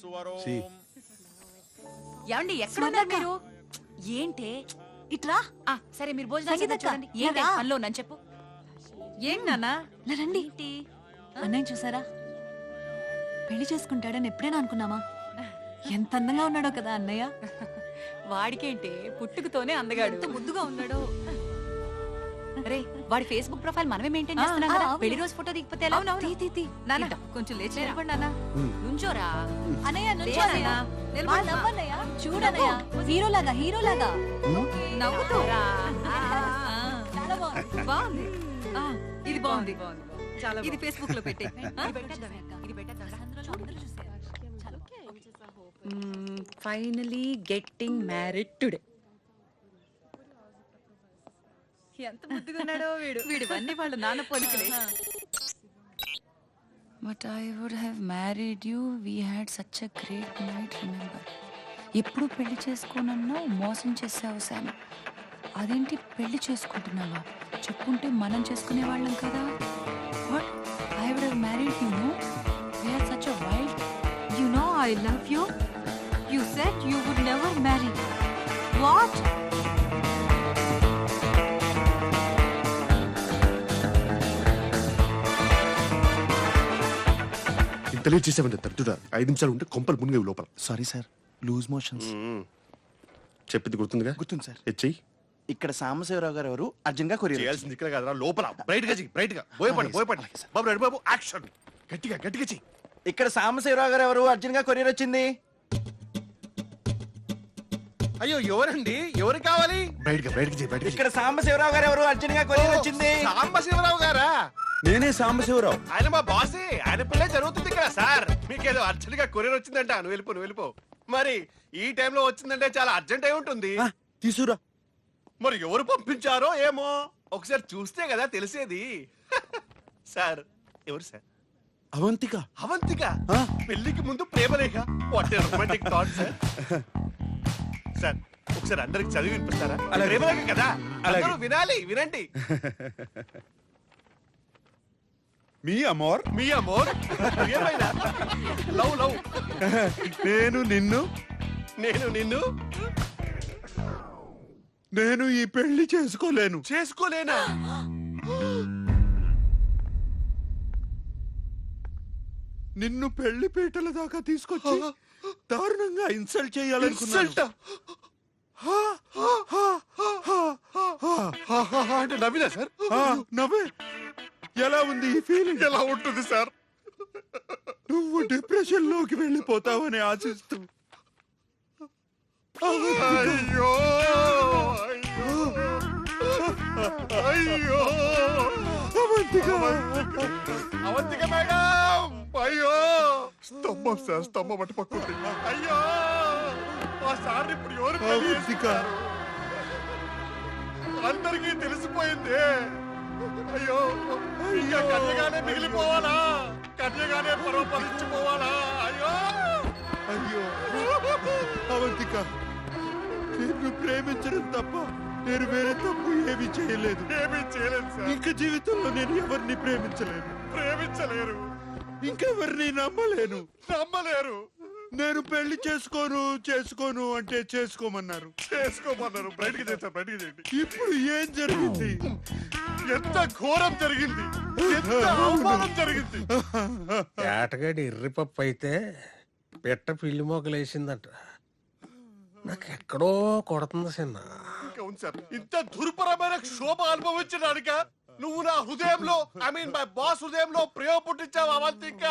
సువరోం. C. ఏమండి ఎక్కడ ఉన్నారు మీరు? ఏంటే? ఇట్రా ఆ సరే మీరు భోజనం సంగీత చేద్దాం చూడండి ఏంటి. పనిలో చెప్పు. ఏంటి నాన్న? ఇలా రండి. అన్నయ్య చూసారా? పెళ్ళి చేసుకుంటాడని ఎప్పుడైనా అనుకున్నామా? ఎంత అందంగా ఉన్నాడో కదా అన్నయ్య. వాడికేంటే? పుట్టుకతోనే అందగాడు. ఎంత ముద్దుగా ఉన్నాడో. రే వాడి ఫేస్బుక్ ప్రొఫైల్ మనమే మెయింటైన్ చేస్తున్నాం కదా. పెళ్ళి రోజు ఫోటో దిగిపోతే ఎలా? తీ, తీ, తీ. నాన్న. కొంచెం లేచి. నిలబడి నాన్న. నుంచోరా? అన్నయ్య లే నుంచో. అన్నయ్య. నిలబడు. నవ్వన్నయ్య? చూడన్నయ్య. హీరోలాగా హీరోలాగా. నవ్వుతూ రా. ఆ, చాలా బాగుంది. ఇది బాగుంది. చాలా ఇది ఫేస్బుక్లో పెట్టి. ఇది ఫైనలీ గెట్టింగ్ మ్యారీడ్ టుడే ఎంత ముద్దుగా ఉన్నాడో వీడు వీడివన్నీ వాళ్ళ నాన్న పోలికలే. But I would have married you we had such a great night remember ఎప్పుడు పెళ్ళి చేసుకోనన్నావు? మోసం చేసావు శామ్. అదేంటి పెళ్ళి చేసుకుంటున్నావా? చెప్పుంటే మనం చేసుకునే వాళ్ళం కదా what I would have married you no we're such a wild You know I love you. You said you would never marry. What? చేసామంటే తట్టుడా ఐదు నిమిషాలు ఉంటే కొంపలు మునిగేవి లోపల. సారీ సార్ లూజ్ మోషన్స్ చెప్పింది గుర్తుందిగా? గుర్తుంది సార్ హెచ్ఐ ఇక్కడ సాంబశివరావు గారు ఎవరు? అర్జున్గా కొరియర్ చేయాల్సింది ఇక్కడ కదరా లోపల. బ్రైట్గా చెయ్యి బ్రైట్గా భయపడి భయపడి బాబు రెడ్డి బాబు యాక్షన్. గట్టిగా గట్టిగా చెయ్యి. ఇక్కడ సాంబశివరావు గారు ఎవరు? అర్జున్గా కొరియర్ వచ్చింది. అయ్యో ఎవరండి? ఎవరు కావాలి? బ్రైట్గా బ్రైట్గా చెయ్యి బ్రైట్ ఇక్కడ సాంబశివరావు గారు ఎవరు? అర్జున్గా కొరియర్ వచ్చింది. సాంబశివరావు గారా? నేనే సాంబశివరావు. ఆయన మా బాసే. ఆయన పిల్లే జరుగుతుంది ఇక్కడ సార్. మీకేదో అర్జెంట్గా కొరియర్ వచ్చిందంట. నువ్వు వెళ్ళిపో నువ్వు వెళ్ళిపో. మరి ఈ టైంలో వచ్చిందంటే చాలా అర్జెంట్ అయి ఉంటుంది. తీసురా మరి ఎవరు పంపించారో ఏమో? ఒకసారి చూస్తే కదా తెలిసేది. సార్ ఎవరు సార్? అవంతిక. అవంతిక? ఆ? పెళ్ళికి ముందు ప్రేమలేఖ. What romantic thought sir sir ఒకసారి అందరికి చదివి వినిపిస్తారా? అలాగే. ప్రేమలేఖ కదా. అలాగే. అందరూ వినాలి వినండి. మీ అమోర్ మీ అమోర్ ఏమైనా లవ్ లవ్ నేను నిన్ను నేను నిన్ను నేను ఈ పెళ్ళి చేసుకోలేను చేసుకోలేనా నిన్ను పెళ్ళి పీటల దాకా తీసుకొచ్చి దారుణంగా ఇన్సల్ట్ చేయాలనుకున్నాను ఇన్సల్ట్ అంటే నవ్వినా సార్ నవ్వే ఎలా ఉంది ఈ ఫీలింగ్ ఎలా ఉంటుంది సార్? నువ్వు డిప్రెషన్లోకి వెళ్ళిపోతావని ఆశిస్తూ. అయ్యో అయ్యో. అయ్యో అవంతిక. అవంతిక మేడం అయ్యో. స్తంభం సార్ స్తంభం అటు పక్కుంది అయ్యో. ఆ సార్ ఇప్పుడు ఎవరు అవంతిక. అందరికీ తెలిసిపోయింది. అయ్యో ఇంకా కన్యగానే మిగిలిపోవాలా? కన్యగానే పరోపరించిపోవాలా అయ్యో! అయ్యో అవంతిక నిన్ను ప్రేమించడం తప్ప నేను వేరే తప్పు ఏమీ చేయలేదు. ఏమీ చేయలేదు సార్. ఇంక జీవితంలో నేను ఎవరిని ప్రేమించలేను? ప్రేమించలేరు. ఇంకెవరిని నమ్మలేను? నమ్మలేరు. నేను పెళ్ళి చేసుకోను చేసుకోను అంటే చేసుకోమన్నారు. చేసుకోమన్నారు. బయటికి చేస్తారు బయటికి చేయండి ఇప్పుడు ఏం జరిగింది? ఎంత ఘోరం జరిగింది? ఎంత అవమానం జరిగింది? ఏటగాడి ఎర్రిపప్పు అయితే పిట్ట పిల్లి మొగలేసిందంట నాకు ఎక్కడో కొడుతుంది సార్? ఇంత దుర్భరమైన క్షోభ అనుభవించడానిక? నువ్వు నా హృదయంలో ఐ మీన్ మై బాస్ హృదయంలో ప్రేమ పుట్టించావు అవంతిక?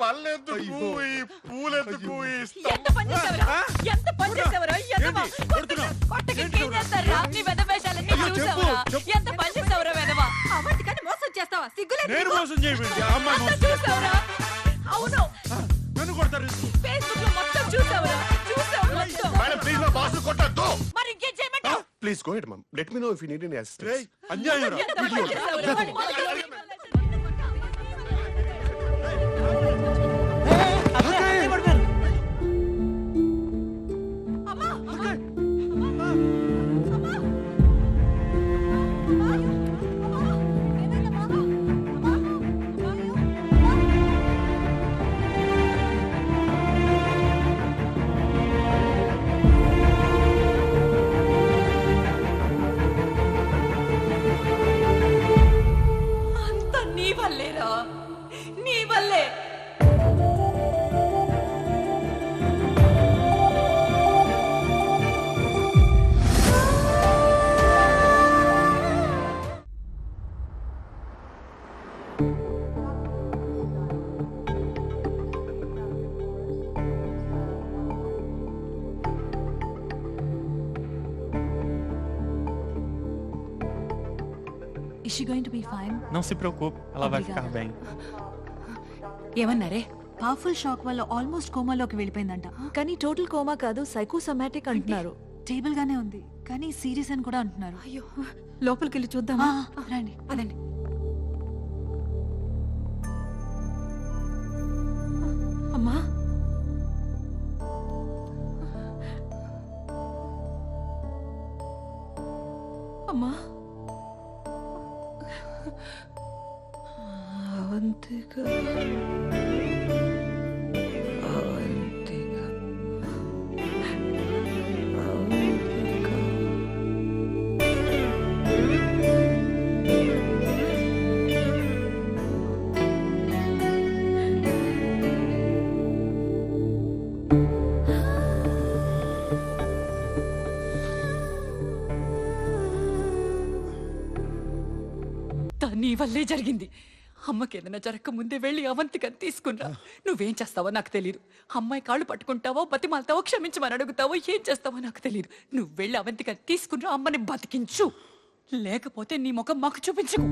పళ్ళెందుకు ఈ పూలెందుకు ఈ ఎంత పని చేసావురా? ఎంత పని చేసావురా? కొడుతున్నావ్? కొట్టకి ఇంకేం చేస్తారురా? నీ. ఎంత పని చేసావురా నేను మోసం చేయమండి అమ్మాయి అంతా మోసం చూసావురా? అవును. నన్ను కొడతారు ఫేస్బుక్లో మొత్తం చూసావురా? చూసావు మొత్తం. మేడం ప్లీజ్ మా బాస్ కొట్టద్దు. మరి ఇంకేం చేయమంటావు? Please go ahead mum let me know if you need any assistance అన్యాయం రా. Is she going to be fine Não se preocupe, ela vai ficar bem. ఏమన్నారే? పవర్ఫుల్ షాక్ వల్ల ఆల్మోస్ట్ కోమాలోకి వెళ్ళిపోయిందంట. కానీ టోటల్ కోమా కాదు సైకోసమాటిక్ అంటున్నారు. Stable గానే ఉంది. కానీ సీరియస్ అని కూడా అంటున్నారు. అయ్యో లోపలికి వెళ్ళి చూద్దామా రండి అదండి అమ్మా అవంతిక నీ వల్లే జరిగింది. అమ్మకి ఏదైనా జరగక ముందే వెళ్ళి అవంతికని తీసుకున్నా నువ్వేం చేస్తావో నాకు తెలియదు అమ్మాయి కాళ్ళు పట్టుకుంటావో బతిమాలతావో క్షమించమని అడుగుతావో ఏం చేస్తావో నాకు తెలియదు నువ్వు వెళ్ళి అవంతికని తీసుకున్నా అమ్మని బతికించు. లేకపోతే నీ ముఖం మాకు చూపించకు.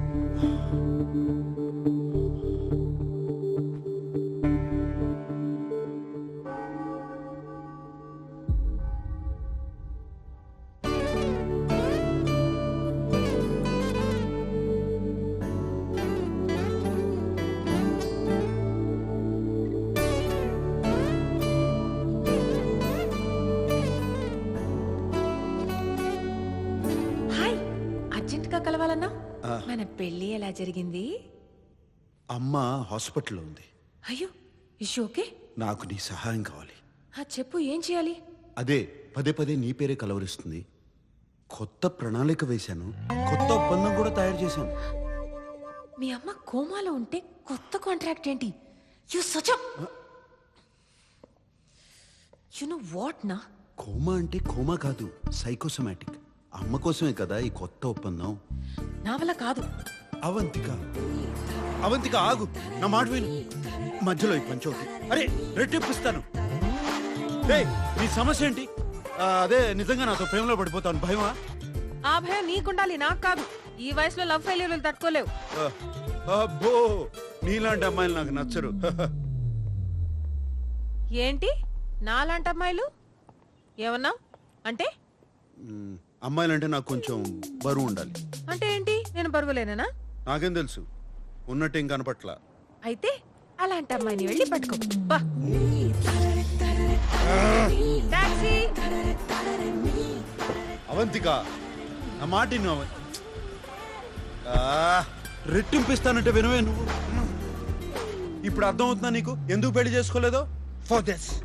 కలవాలన్నా? మన పెళ్ళి ఎలా జరిగింది? అమ్మ హాస్పిటల్లో ఉంది. అయ్యో ఇష్యూ ఓకే నాకు నీ సహాయం కావాలి. ఆ చెప్పు ఏం చేయాలి? అదే పదే పదే నీ పేరే కలవరిస్తుంది. కొత్త ప్రణాళిక వేశాను. కొత్త ఒప్పందం కూడా తయారు చేశాను. మీ అమ్మ కోమాలో ఉంటే కొత్త కాంట్రాక్ట్ ఏంటి? You such you know what నా? కోమా అంటే కోమా కాదు సైకోసమాటిక్ అమ్మ కోసమే కదా ఈ కొత్త ఒప్పందం? నా వల్ల కాదు. అవంతిక. అవంతిక ఆగు. నా మాట విను. మధ్యలో ఈ పంచోకి అరే రెట్టిప్పిస్తాను ఏయ్, నీ సమస్య ఏంటి? ఆ, అదే నిజంగా నాతో ప్రేమలో పడిపోతాను. భయమా? ఆ భయం నీకుండాలి నాకు కాదు. ఈ వయసులో లవ్ ఫెయిల్యూర్లు తట్టుకోలేవు. ఆ, అబ్బో నీలాంటి అమ్మాయిలు నాకు నచ్చరు. ఏంటి? నాలాంటి అమ్మాయిలు? ఏమన్నా అంటే? మ్, అమ్మాయిలంటే నాకు కొంచెం బరువు ఉండాలి. అంటే ఏంటి? నేను బరువులేనా నాకేం తెలుసు. ఉన్నట్టేం కనపట్ల. అయితే అలాంటి అమ్మాయిని వెళ్ళి పట్టుకో. బా. టాక్సీ. అవంతిక నా మాట విను అవ- ఆ, రెట్టింపిస్తానంటే వినవే నువ్వు. ఇప్పుడు అర్థమవుతుందా నీకు? ఎందుకు పెళ్ళి చేసుకోలేదో? For this